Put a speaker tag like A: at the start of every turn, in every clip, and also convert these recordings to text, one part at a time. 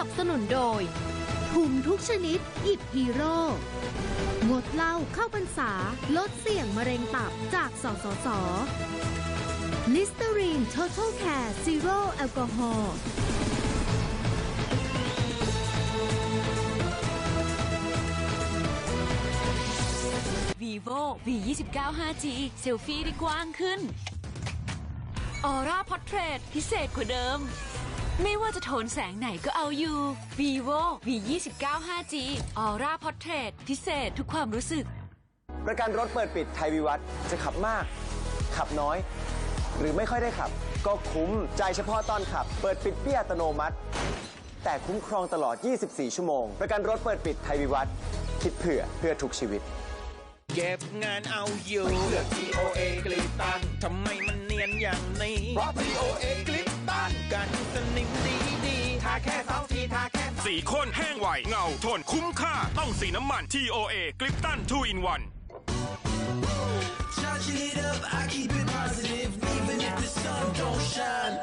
A: นับสนุนโดยถุงทุกชนิด หยิบฮีโร่งดเหล้าเข้าพรรษา ลดเสี่ยงมะเร็งตับจากสสสลิสเตอรีน Total Care Zero แอลกอฮอล์
B: vivo v 2 9 5g เซลฟี่ได้กว้างขึ้น ออร่าพอ r เทรตพิเศษกว่าเดิม ไม่ว่าจะโทนแสงไหนก็เอาอยู่ vivo v 2 9 5g ออร่าพอ r เทรตพิเศษทุกความรู้สึก
C: ประกันรถเปิดปิดไทยวิวัฒน์จะขับมาก ขับน้อย หรือไม่ค่อยได้ขับ ก็คุ้มจ่ายเฉพาะตอนขับ เปิดปิดเปี้ยอัตโนมัติ แต่คุ้มครองตลอด 24 ชั่วโมง ประกันรถเปิดปิดไทยวิวัฒน์คิดเผื่อเพื่อทุกชีวิต
D: เก็บงานเอาอยู่เลือก TOA กลิตตันทำไมมันเนียนอย่างนี้ เพราะ TOA กลิ ตตันกันสนิมดีดีทาแค่สองทีทาแค่
E: สีข้นแห้งไวเงาทนคุ้มค่าต้องสีน้ำมัน TOA กลิปตัน2 in 1
F: Charging it up, I keep it positive, even if the sun don't shine.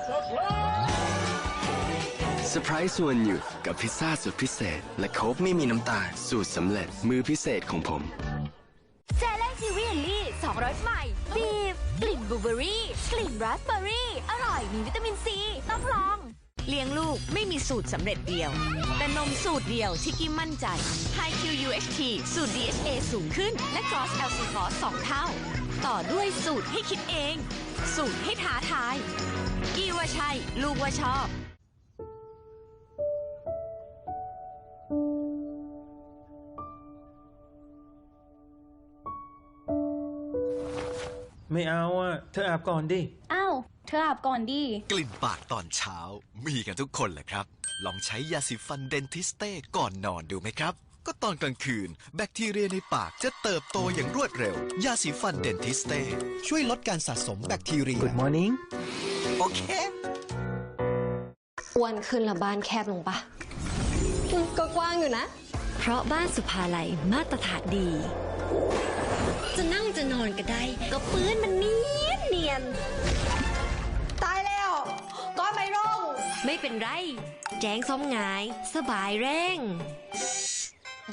G: เซอร์ไพรส์ส่วนหยุดกับพิซซ่าสุดพิเศษ และโค้กไม่มีน้ำตาลสูตรสำเร็จมือพิเศษของผม
B: เจลลี่ซีวีเอลลี่สองรสใหม่ บีฟกลิ่นบลูเบอรี่ กลิ่นราสเบอรี่ อร่อยมีวิตามินซี ต้องลอง
H: เลี้ยงลูกไม่มีสูตรสำเร็จเดียว แต่นมสูตรเดียวที่กี้มั่นใจ High QUHT สูตร DHA สูงขึ้น และ Cross LC f o s 2เท่า ต่อด้วยสูตรให้คิดเอง สูตรให้ท้าทาย กีว่าใช่ ลูกว่าชอบ
D: ไม่เอาอะ เธออาบก่อนดิ
I: อ้าว เธออาบก่อนดิ
J: กลิ่นปากตอนเช้ามีกันทุกคนแหละครับ ลองใช้ยาสีฟันเดนทิสเต้ก่อนนอนดูไหมครับ ก็ตอนกลางคืน แบคทีเรียในปากจะเติบโตอย่างรวดเร็ว ยาสีฟันเดนทิสเต้ช่วยลดการสะสมแบคทีเรีย
D: Good morning
J: โอเค
I: อ้วนขึ้นและบ้านแคบลงปะก็กว้างอยู่นะ
H: เพราะบ้านสุภาลัยมาตรฐานดี จะนั่งจะนอนก็ได้ ก็ปื้นมันเนียนเนียน
I: ตายแล้วก้อนไม่ร่ง
H: ไม่เป็นไร แจ้งซ้อมงาย สบายแรง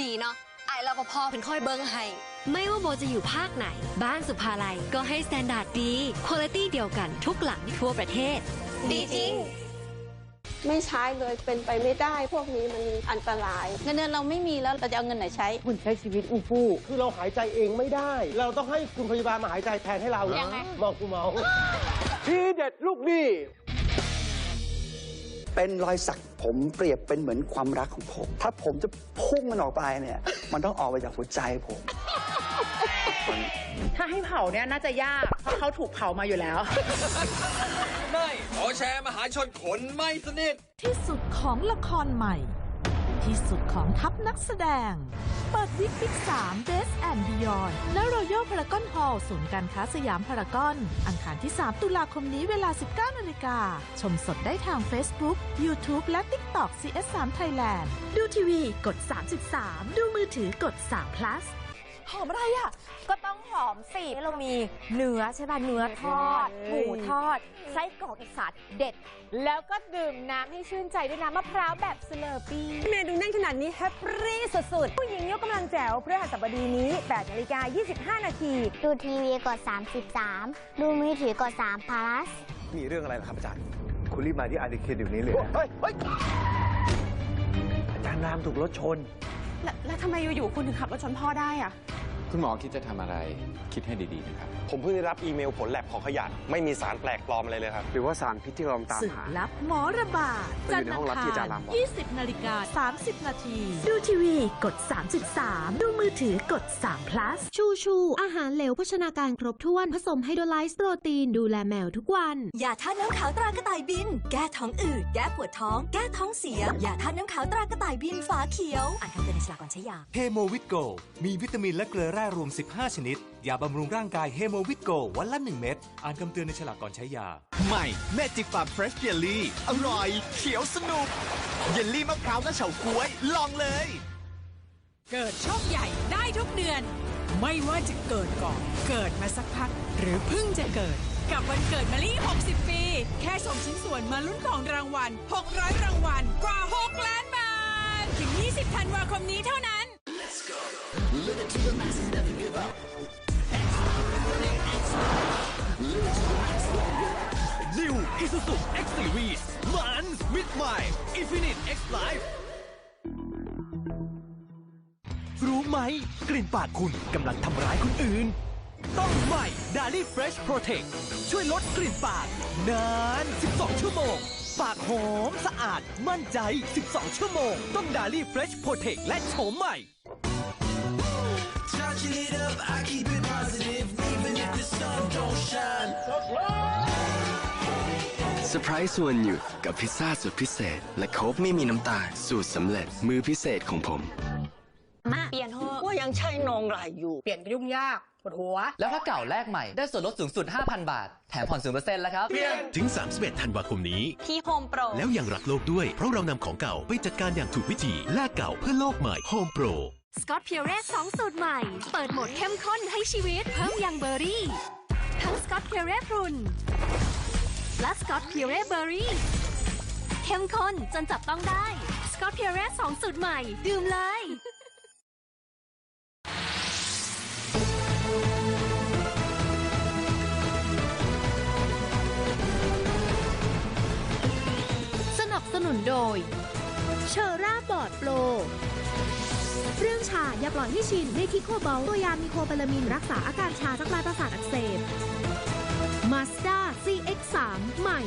I: ดีเนาะไอ้รปภเป็นค่อยเบิ้งให้
H: ไม่ว่าโบจะอยู่ภาคไหน บ้านสุภาลัยก็ให้สแตนดาร์ดดีคุณภาพเดียวกันทุกหลังทั่วประเทศ
I: ดีจริง
K: ไม่ใช้เลยเป็นไปไม่ได้ พวกนี้มันอันตราย
I: เงินเดือนเราไม่มีแล้วเราจะเอาเงินไหนใช้
L: คุณใช้ชีวิตอู้ฟู่คือเราหายใจเองไม่ได้ เราต้องให้คุณพยาบาลมาหายใจแทนให้เรา
I: ยังไง
L: มองกูเมาทีเด็ดลูกหนี่
M: เป็นรอยสักผมเปรียบเป็นเหมือนความรักของผม ถ้าผมจะพุ่งมันออกไปเนี่ย มันต้องออกไปจากหัวใจผม
K: ถ้าให้เผาเนี่ยน่าจะยาก เพราะเขาถูกเผามาอยู่แล้ว
D: ไม่ขอแชร์มหาชนขนไม่สนิท
A: ที่สุดของละครใหม่ ที่สุดของทัพนักแสดง เปิดวิกวิก3 Best and Beyond ณรอยัลพารากอนฮอลล์ศูนย์การค้าสยามพารากอน อังคารที่ 3 ตุลาคมนี้เวลา 19นาฬิกา ชมสดได้ทาง Facebook YouTube และ TikTok CS3 Thailand ดูทีวีกด 33 ดูมือถือกด3 plus
I: หอมอะไรอะ ก็ต้องหอมสิเรามีเนื้อใช่ป่ะ เนื้อทอด หมูทอด ไส้กรอกอีสานเด็ด แล้วก็ดื่มน้ำให้ชื่นใจด้วยน้ำมะพร้าวแบบสเลอร์ปี้เมนูแน่นขนาดนี้แฮปปี้สุดๆ ผู้หญิงยกกำลังแจ๋วเพื่อหัสบดีนี้8นาฬิกา25 นาที
K: ดูทีวีกด 33 ดูมือถือกด3 plus
C: มีเรื่องอะไรล่ะครับอาจารย์ คุณรีบมาที่อาร์ติเคเดี๋ยวนี้เลยนะ
L: เฮ้ยเฮ้ยอาจารย์รามถูกรถชน
K: แล้วทำไมอยู่ๆคุณถึงขับรถชนพ่อได้อะ
G: คุณหมอคิดจะทำอะไรคิดให้ดีๆนะครับ
C: ผมเพิ่งได้รับอีเมลผลแลบของขยะ ไม่มีสารแปลกปลอมอะไรเลยครับ หรือว่าสารพิษที่เราตาม
A: สื่อ
C: หา
A: ลับหมอระบาด
C: มันอยู่ในห้องลับที่อาจารย์รำบอก
A: 20 นาฬิกา 30 นาที ดูทีวีกด 33 ดูมือถือกด3 plus ชูชูอาหารเหลวโภชนาการครบถ้วนผสมไฮโดรไลซ์โปรตีนดูแลแมวทุกวัน
B: อย่าทานน้ำขาวตรากระต่ายบิน แก้ท้องอืด แก้ปวดท้อง แก้ท้องเสียอย่าทานน้ำขาวตรา กระต่ายบินฝาเขียว อ่านคำเตือนในฉลากก่อนใช้ยา
D: เฮโมวิตโก มีวิตามินและเกลือแร่รวม 15 ชนิด ยาบำรุงร่างกายเฮโมวิตโกวันละ 1 เม็ด อ่านคำเตือนในฉลากก่อนใช้ยา
J: ใหม่แม่จิกฟาร์มเฟรชเยลลี่ อร่อย เขียวสนุก เยลลี่มะพร้าวและเฉาก๊วย ลองเลย
A: เกิดโชคใหญ่ได้ทุกเดือน ไม่ว่าจะเกิดก่อน เกิดมาสักพัก หรือเพิ่งจะเกิด กับวันเกิดมาลี่ 60 ปี แค่ส่งชิ้นส่วนมาลุ้นของรางวัล 600 รางวัล กว่า 6 ล้านบา
B: 31ธันวาคมนี้เท่านั้น
N: New Isuzu X Series มันมิดใหม่ Infinite X Life รู้ไหม กลิ่นปากคุณกำลังทำร้ายคนอื่น ต้องใหม่ Dali Fresh Protect ช่วยลดกลิ่นปาก นาน 12 ชั่วโมง ปากหอมสะอาดมั่นใจ 12 ชั่วโมง ต้อง Dali Fresh Protect และโฉมใหม่
G: ซอร์ไพรส์วันหยุดกับพิซซ่าสุดพิเศษ และโค้กไม่มีน้ำตาลสูตรสำเร็จมือพิเศษของผม
O: มาเปลี่ยนเถอะว่ายังใช่นองไหลอยู่
P: เปลี่ยนก็ยุ่งยากปวดหัว แล้วถ้าเก่าแลกใหม่ได้ส่วนลดสูงสุด 5,000 บาท แถมผ่อน0%แล้วครับ
Q: ถึง 31 ธันวาคมนี้
O: ที่โฮมโปร
Q: แล้วยังรักโลกด้วย เพราะเรานำของเก่าไปจัดการอย่างถูกวิธีแลกเก่าเพื่อโลกใหม่ Home Pro
R: สกอตเพียร์เรสสองสูตรใหม่ เปิดโหมดเข้มข้นให้ชีวิตเพิ่มยังเบอร์รี่ ทั้งสกอตเพียร์เรสพรุน และสกอตเพียร์เรเบอร์รี่เข้มข้นจนจับต้องได้สกอตเพียร์เรสองสูตรใหม่ ดื่มเลย
S: สนับสนุนโดย เชอร่าบอร์ดโปร เรื่องชาอย่าปล่อยให้ชินในคิโคเบลตัวยามีโคบาลามินรักษาอาการชาจากลายประสาทอักเสบ Mazda CX-3 ใหม่